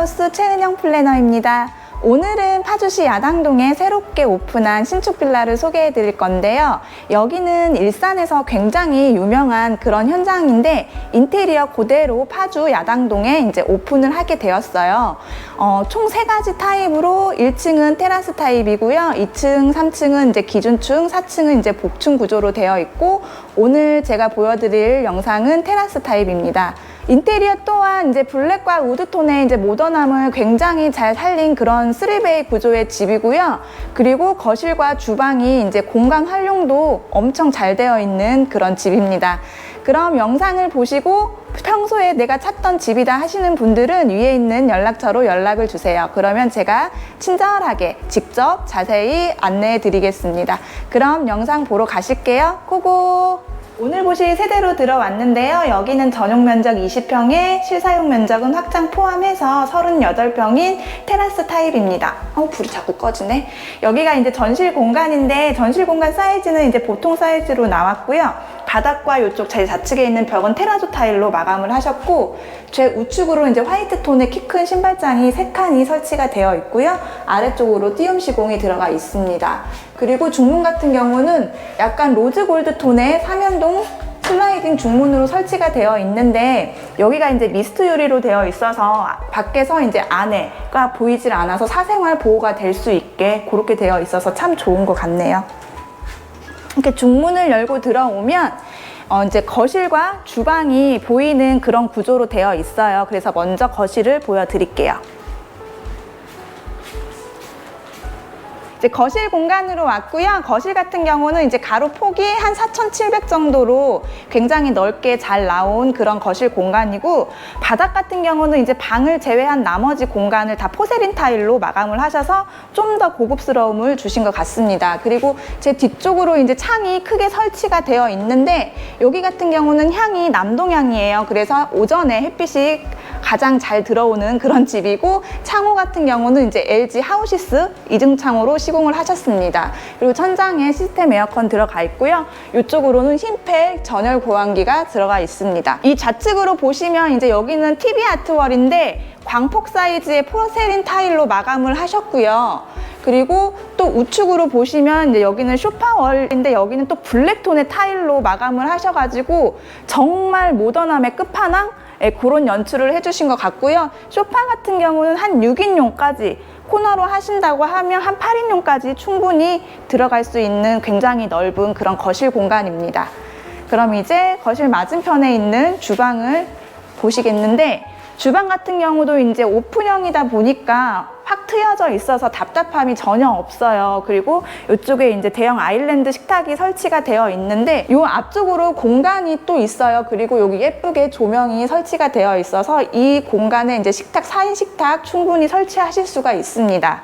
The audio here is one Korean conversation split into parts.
게스트하우스 최은영 플래너입니다. 오늘은 파주시 야당동에 새롭게 오픈한 신축 빌라를 소개해 드릴 건데요. 여기는 일산에서 굉장히 유명한 그런 현장인데 인테리어 그대로 파주 야당동에 이제 오픈을 하게 되었어요. 어, 총 세 가지 타입으로 1층은 테라스 타입이고요. 2층, 3층은 이제 기준층, 4층은 이제 복층 구조로 되어 있고 오늘 제가 보여드릴 영상은 테라스 타입입니다. 인테리어 또한 이제 블랙과 우드톤의 이제 모던함을 굉장히 잘 살린 그런 3베이 구조의 집이고요. 그리고 거실과 주방이 이제 공간 활용도 엄청 잘 되어 있는 그런 집입니다. 그럼 영상을 보시고 평소에 내가 찾던 집이다 하시는 분들은 위에 있는 연락처로 연락을 주세요. 그러면 제가 친절하게 직접 자세히 안내해 드리겠습니다. 그럼 영상 보러 가실게요. 고고! 오늘 보실 세대로 들어왔는데요. 여기는 전용 면적 20평에 실사용 면적은 확장 포함해서 38평인 테라스 타입입니다. 어, 불이 자꾸 꺼지네. 여기가 이제 전실 공간인데 전실 공간 사이즈는 이제 보통 사이즈로 나왔고요. 바닥과 이쪽 제 좌측에 있는 벽은 테라조 타일로 마감을 하셨고 제 우측으로 이제 화이트 톤의 키 큰 신발장이 세 칸이 설치가 되어 있고요. 아래쪽으로 띄움 시공이 들어가 있습니다. 그리고 중문 같은 경우는 약간 로즈 골드 톤의 삼연동 슬라이딩 중문으로 설치가 되어 있는데 여기가 이제 미스트 유리로 되어 있어서 밖에서 이제 안에가 보이질 않아서 사생활 보호가 될 수 있게 그렇게 되어 있어서 참 좋은 것 같네요. 이렇게 중문을 열고 들어오면 어, 이제 거실과 주방이 보이는 그런 구조로 되어 있어요. 그래서 먼저 거실을 보여드릴게요. 이제 거실 공간으로 왔고요. 거실 같은 경우는 이제 가로 폭이 한 4,700 정도로 굉장히 넓게 잘 나온 그런 거실 공간이고 바닥 같은 경우는 이제 방을 제외한 나머지 공간을 다 포세린 타일로 마감을 하셔서 좀 더 고급스러움을 주신 것 같습니다. 그리고 제 뒤쪽으로 이제 창이 크게 설치가 되어 있는데 여기 같은 경우는 향이 남동향이에요. 그래서 오전에 햇빛이 가장 잘 들어오는 그런 집이고 창호 같은 경우는 이제 LG 하우시스 이중 창호로 시공을 하셨습니다. 그리고 천장에 시스템 에어컨 들어가 있고요. 이쪽으로는 흰팩 전열 고환기가 들어가 있습니다. 이 좌측으로 보시면 이제 여기는 TV 아트월인데 광폭 사이즈의 포세린 타일로 마감을 하셨고요. 그리고 또 우측으로 보시면 이제 여기는 쇼파월인데 여기는 또 블랙톤의 타일로 마감을 하셔가지고 정말 모던함의 끝판왕 예, 그런 연출을 해주신 것 같고요. 쇼파 같은 경우는 한 6인용까지 코너로 하신다고 하면 한 8인용까지 충분히 들어갈 수 있는 굉장히 넓은 그런 거실 공간입니다. 그럼 이제 거실 맞은편에 있는 주방을 보시겠는데 주방 같은 경우도 이제 오픈형이다 보니까 확 트여져 있어서 답답함이 전혀 없어요. 그리고 이쪽에 이제 대형 아일랜드 식탁이 설치가 되어 있는데 이 앞쪽으로 공간이 또 있어요. 그리고 여기 예쁘게 조명이 설치가 되어 있어서 이 공간에 이제 식탁, 4인 식탁 충분히 설치하실 수가 있습니다.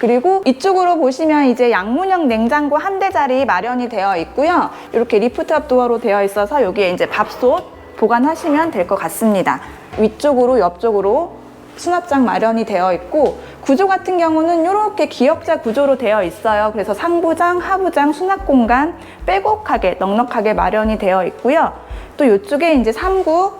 그리고 이쪽으로 보시면 이제 양문형 냉장고 한 대짜리 마련이 되어 있고요. 이렇게 리프트업 도어로 되어 있어서 여기에 이제 밥솥 보관하시면 될 것 같습니다. 위쪽으로 옆쪽으로 수납장 마련이 되어 있고 구조 같은 경우는 이렇게 기역자 구조로 되어 있어요. 그래서 상부장, 하부장, 수납 공간 빼곡하게 넉넉하게 마련이 되어 있고요. 또 이쪽에 이제 3구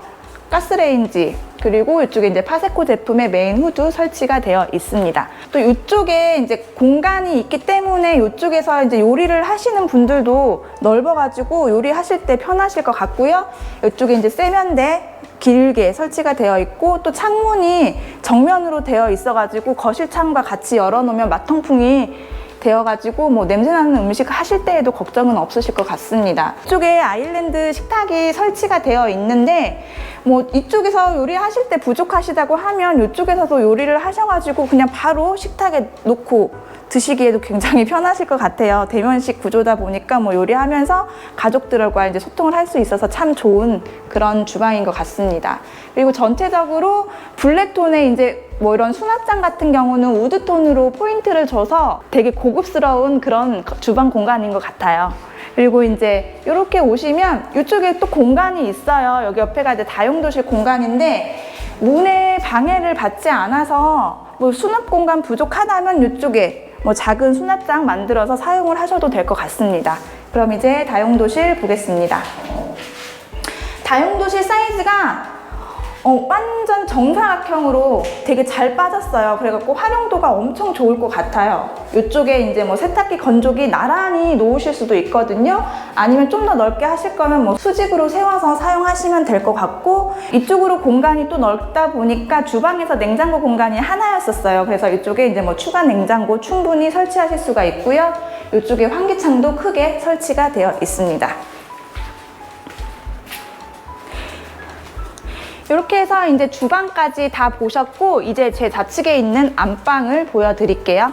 가스레인지 그리고 이쪽에 이제 파세코 제품의 메인 후드 설치가 되어 있습니다. 또 이쪽에 이제 공간이 있기 때문에 이쪽에서 이제 요리를 하시는 분들도 넓어가지고 요리하실 때 편하실 것 같고요. 이쪽에 이제 세면대 길게 설치가 되어 있고 또 창문이 정면으로 되어 있어가지고 거실 창과 같이 열어놓으면 마통풍이 되어가지고 뭐 냄새나는 음식 하실 때에도 걱정은 없으실 것 같습니다. 이쪽에 아일랜드 식탁이 설치가 되어 있는데 뭐 이쪽에서 요리하실 때 부족하시다고 하면 이쪽에서도 요리를 하셔가지고 그냥 바로 식탁에 놓고 드시기에도 굉장히 편하실 것 같아요. 대면식 구조다 보니까 뭐 요리하면서 가족들과 이제 소통을 할 수 있어서 참 좋은 그런 주방인 것 같습니다. 그리고 전체적으로 블랙톤의 이제 뭐 이런 수납장 같은 경우는 우드톤으로 포인트를 줘서 되게 고급스러운 그런 주방 공간인 것 같아요. 그리고 이제 이렇게 오시면 이쪽에 또 공간이 있어요. 여기 옆에가 이제 다용도실 공간인데 문에 방해를 받지 않아서 뭐 수납 공간 부족하다면 이쪽에 뭐 작은 수납장 만들어서 사용을 하셔도 될 것 같습니다. 그럼 이제 다용도실 보겠습니다. 다용도실 사이즈가 어, 완전 정사각형으로 되게 잘 빠졌어요. 그래갖고 활용도가 엄청 좋을 것 같아요. 이쪽에 이제 뭐 세탁기 건조기 나란히 놓으실 수도 있거든요. 아니면 좀 더 넓게 하실 거면 뭐 수직으로 세워서 사용하시면 될 것 같고 이쪽으로 공간이 또 넓다 보니까 주방에서 냉장고 공간이 하나였었어요. 그래서 이쪽에 이제 뭐 추가 냉장고 충분히 설치하실 수가 있고요. 이쪽에 환기창도 크게 설치가 되어 있습니다. 이렇게 해서 이제 주방까지 다 보셨고 이제 제 좌측에 있는 안방을 보여드릴게요.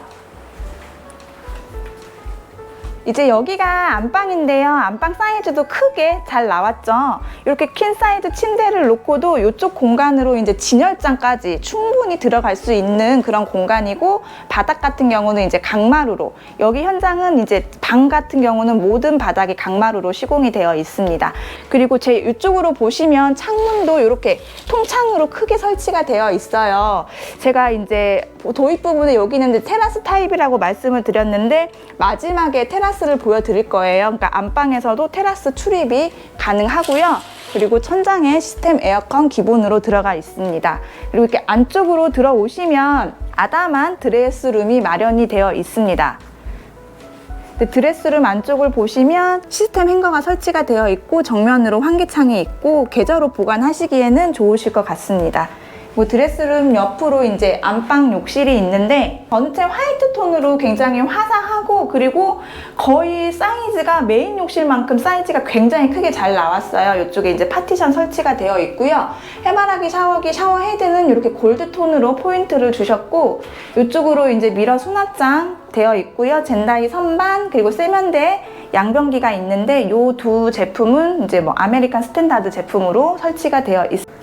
이제 여기가 안방인데요. 안방 사이즈도 크게 잘 나왔죠. 이렇게 퀸 사이즈 침대를 놓고도 이쪽 공간으로 이제 진열장까지 충분히 들어갈 수 있는 그런 공간이고 바닥 같은 경우는 이제 강마루로 여기 현장은 이제 방 같은 경우는 모든 바닥이 강마루로 시공이 되어 있습니다. 그리고 제 이쪽으로 보시면 창문도 이렇게 통창으로 크게 설치가 되어 있어요. 제가 이제 도입 부분에 여기는 테라스 타입이라고 말씀을 드렸는데 마지막에 테라스를 보여드릴 거예요. 그러니까 안방에서도 테라스 출입이 가능하고요. 그리고 천장에 시스템 에어컨 기본으로 들어가 있습니다. 그리고 이렇게 안쪽으로 들어오시면 아담한 드레스룸이 마련이 되어 있습니다. 드레스룸 안쪽을 보시면 시스템 행거가 설치가 되어 있고 정면으로 환기창이 있고 계절로 보관하시기에는 좋으실 것 같습니다. 뭐 드레스룸 옆으로 이제 안방 욕실이 있는데 전체 화이트 톤으로 굉장히 화사하고 그리고 거의 사이즈가 메인 욕실만큼 사이즈가 굉장히 크게 잘 나왔어요. 이쪽에 이제 파티션 설치가 되어 있고요. 해바라기 샤워기 샤워 헤드는 이렇게 골드 톤으로 포인트를 주셨고 이쪽으로 이제 미러 수납장 되어 있고요. 젠다이 선반 그리고 세면대 양변기가 있는데 이 두 제품은 이제 뭐 아메리칸 스탠다드 제품으로 설치가 되어 있습니다.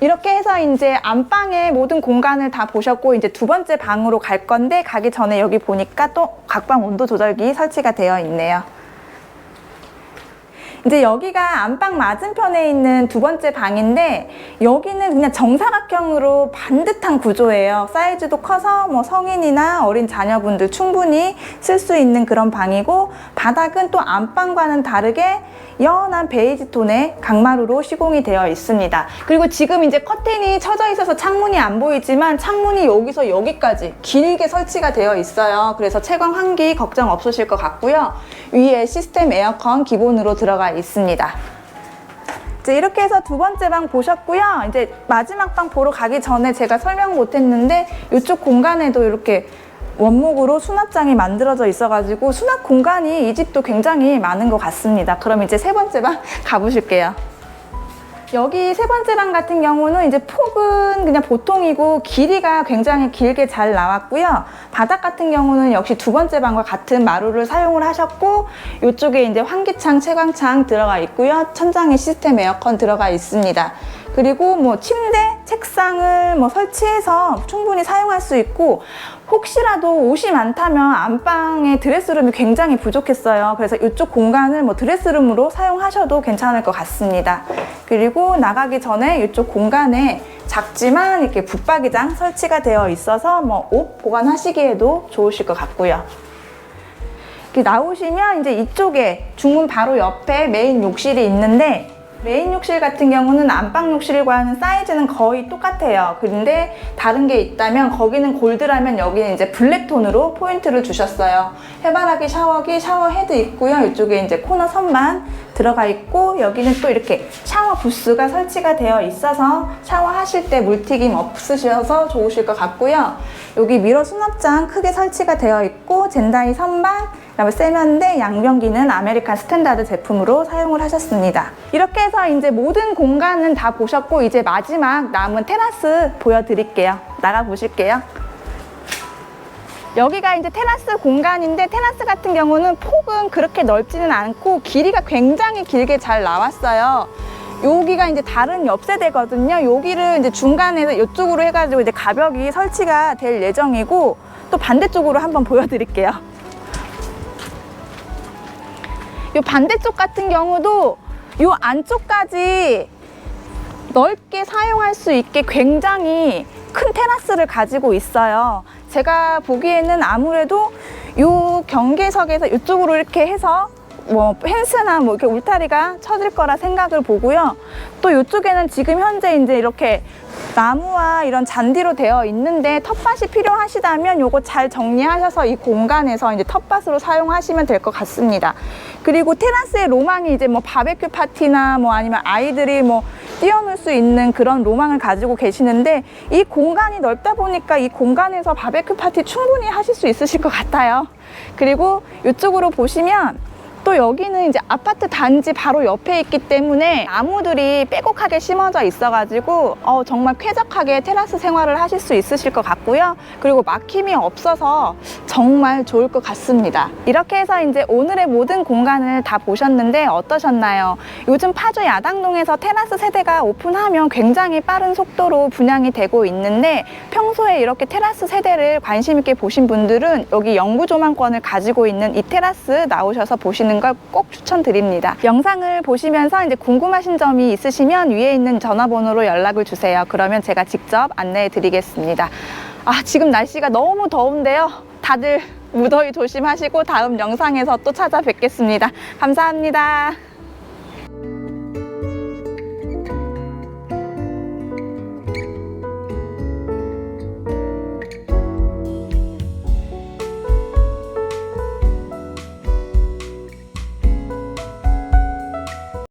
이렇게 해서 이제 안방의 모든 공간을 다 보셨고 이제 두 번째 방으로 갈 건데 가기 전에 여기 보니까 또 각방 온도 조절기 설치가 되어 있네요. 이제 여기가 안방 맞은편에 있는 두 번째 방인데 여기는 그냥 정사각형으로 반듯한 구조예요. 사이즈도 커서 뭐 성인이나 어린 자녀분들 충분히 쓸 수 있는 그런 방이고 바닥은 또 안방과는 다르게 연한 베이지 톤의 강마루로 시공이 되어 있습니다. 그리고 지금 이제 커튼이 쳐져 있어서 창문이 안 보이지만 창문이 여기서 여기까지 길게 설치가 되어 있어요. 그래서 채광 환기 걱정 없으실 것 같고요. 위에 시스템 에어컨 기본으로 들어가 있습니다. 이제 이렇게 해서 두 번째 방 보셨고요. 이제 마지막 방 보러 가기 전에 제가 설명 못 했는데 이쪽 공간에도 이렇게 원목으로 수납장이 만들어져 있어가지고 수납 공간이 이 집도 굉장히 많은 것 같습니다. 그럼 이제 세 번째 방 가보실게요. 여기 세 번째 방 같은 경우는 이제 폭은 그냥 보통이고 길이가 굉장히 길게 잘 나왔고요. 바닥 같은 경우는 역시 두 번째 방과 같은 마루를 사용을 하셨고 이쪽에 이제 환기창, 채광창 들어가 있고요. 천장에 시스템 에어컨 들어가 있습니다. 그리고 뭐 침대, 책상을 뭐 설치해서 충분히 사용할 수 있고 혹시라도 옷이 많다면 안방에 드레스룸이 굉장히 부족했어요. 그래서 이쪽 공간을 뭐 드레스룸으로 사용하셔도 괜찮을 것 같습니다. 그리고 나가기 전에 이쪽 공간에 작지만 이렇게 붙박이장 설치가 되어 있어서 뭐 옷 보관하시기에도 좋으실 것 같고요. 나오시면 이제 이쪽에 중문 바로 옆에 메인 욕실이 있는데 메인 욕실 같은 경우는 안방 욕실과는 사이즈는 거의 똑같아요. 근데 다른 게 있다면 거기는 골드라면 여기는 이제 블랙톤으로 포인트를 주셨어요. 해바라기 샤워기, 샤워 헤드 있고요. 이쪽에 이제 코너 선만 들어가 있고 여기는 또 이렇게 샤워 부스가 설치가 되어 있어서 샤워하실 때 물튀김 없으셔서 좋으실 것 같고요. 여기 미러 수납장 크게 설치가 되어 있고 젠다이 선반 그다음에 세면대, 양변기는 아메리칸 스탠다드 제품으로 사용을 하셨습니다. 이렇게 해서 이제 모든 공간은 다 보셨고 이제 마지막 남은 테라스 보여드릴게요. 나가 보실게요. 여기가 이제 테라스 공간인데 테라스 같은 경우는 폭은 그렇게 넓지는 않고 길이가 굉장히 길게 잘 나왔어요. 여기가 이제 다른 옆세대거든요. 여기를 이제 중간에서 이쪽으로 해가지고 이제 가벽이 설치가 될 예정이고 또 반대쪽으로 한번 보여드릴게요. 이 반대쪽 같은 경우도 이 안쪽까지 넓게 사용할 수 있게 굉장히 큰 테라스를 가지고 있어요. 제가 보기에는 아무래도 이 경계석에서 이쪽으로 이렇게 해서 뭐 펜스나 뭐 이렇게 울타리가 쳐질 거라 생각을 보고요. 또 이쪽에는 지금 현재 이제 이렇게 나무와 이런 잔디로 되어 있는데 텃밭이 필요하시다면 요거 잘 정리하셔서 이 공간에서 이제 텃밭으로 사용하시면 될 것 같습니다. 그리고 테라스의 로망이 이제 뭐 바베큐 파티나 뭐 아니면 아이들이 뭐 뛰어놀 수 있는 그런 로망을 가지고 계시는데 이 공간이 넓다 보니까 이 공간에서 바베큐 파티 충분히 하실 수 있으실 것 같아요. 그리고 이쪽으로 보시면 또 여기는 이제 아파트 단지 바로 옆에 있기 때문에 나무들이 빼곡하게 심어져 있어가지고 어, 정말 쾌적하게 테라스 생활을 하실 수 있으실 것 같고요. 그리고 막힘이 없어서 정말 좋을 것 같습니다. 이렇게 해서 이제 오늘의 모든 공간을 다 보셨는데 어떠셨나요? 요즘 파주 야당동에서 테라스 세대가 오픈하면 굉장히 빠른 속도로 분양이 되고 있는데 평소에 이렇게 테라스 세대를 관심 있게 보신 분들은 여기 영구 조망권을 가지고 있는 이 테라스 나오셔서 보시는 걸 꼭 추천드립니다. 영상을 보시면서 이제 궁금하신 점이 있으시면 위에 있는 전화번호로 연락을 주세요. 그러면 제가 직접 안내해 드리겠습니다. 아, 지금 날씨가 너무 더운데요. 다들 무더위 조심하시고 다음 영상에서 또 찾아뵙겠습니다. 감사합니다.